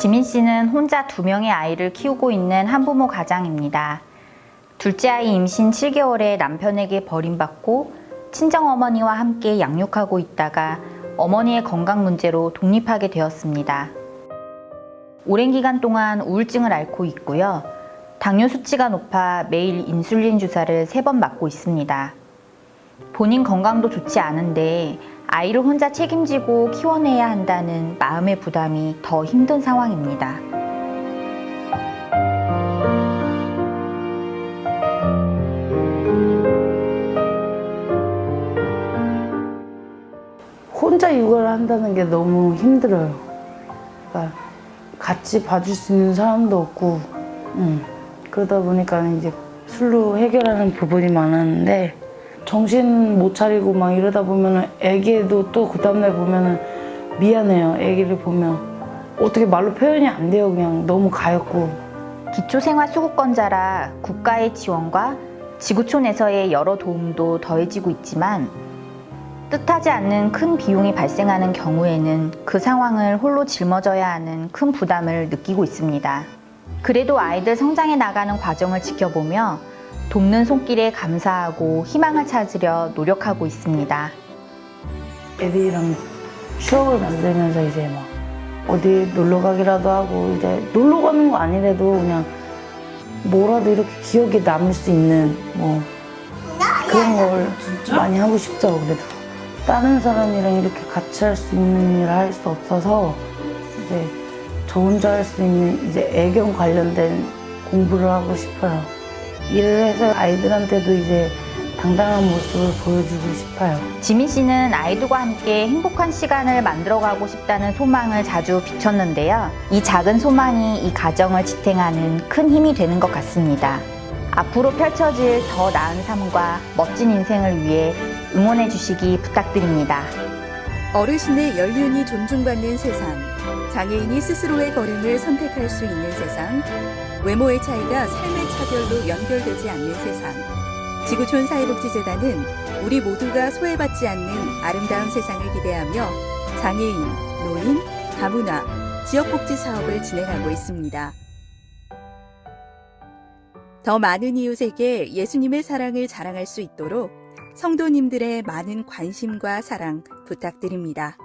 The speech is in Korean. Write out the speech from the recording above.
지민 씨는 혼자 두 명의 아이를 키우고 있는 한부모 가장입니다. 둘째 아이 임신 7개월에 남편에게 버림받고 친정어머니와 함께 양육하고 있다가 어머니의 건강 문제로 독립하게 되었습니다. 오랜 기간 동안 우울증을 앓고 있고요. 당뇨 수치가 높아 매일 인슐린 주사를 세 번 맞고 있습니다. 본인 건강도 좋지 않은데 아이를 혼자 책임지고 키워내야 한다는 마음의 부담이 더 힘든 상황입니다. 혼자 육아를 한다는 게 너무 힘들어요. 그러니까 같이 봐줄 수 있는 사람도 없고, 음, 그러다 보니까 이제 술로 해결하는 부분이 많았는데 정신 못 차리고 막 이러다 보면은 애기도 또 그 다음날 보면은 미안해요. 애기를 보면 어떻게 말로 표현이 안 돼요. 그냥 너무 가엽고. 기초생활수급권자라 국가의 지원과 지구촌에서의 여러 도움도 더해지고 있지만 뜻하지 않는 큰 비용이 발생하는 경우에는 그 상황을 홀로 짊어져야 하는 큰 부담을 느끼고 있습니다. 그래도 아이들 성장해 나가는 과정을 지켜보며 돕는 손길에 감사하고 희망을 찾으려 노력하고 있습니다. 애들이랑 추억을 만들면서 이제 막 어디 놀러 가기라도 하고 이제 놀러 가는 거 아니래도 그냥 뭐라도 이렇게 기억에 남을 수 있는 뭐 그런 걸 많이 하고 싶죠 그래도. 다른 사람이랑 이렇게 같이 할 수 있는 일을 할 수 없어서 이제 저 혼자 할 수 있는 이제 애견 관련된 공부를 하고 싶어요 일을 해서 아이들한테도 이제 당당한 모습을 보여주고 싶어요. 지민 씨는 아이들과 함께 행복한 시간을 만들어가고 싶다는 소망을 자주 비췄는데요. 이 작은 소망이 이 가정을 지탱하는 큰 힘이 되는 것 같습니다. 앞으로 펼쳐질 더 나은 삶과 멋진 인생을 위해 응원해 주시기 부탁드립니다. 어르신의 연륜이 존중받는 세상, 장애인이 스스로의 걸음을 선택할 수 있는 세상, 외모의 차이가 삶의 차별로 연결되지 않는 세상. 지구촌 사회복지재단은 우리 모두가 소외받지 않는 아름다운 세상을 기대하며 장애인, 노인, 다문화, 지역복지 사업을 진행하고 있습니다. 더 많은 이웃에게 예수님의 사랑을 자랑할 수 있도록 성도님들의 많은 관심과 사랑 부탁드립니다.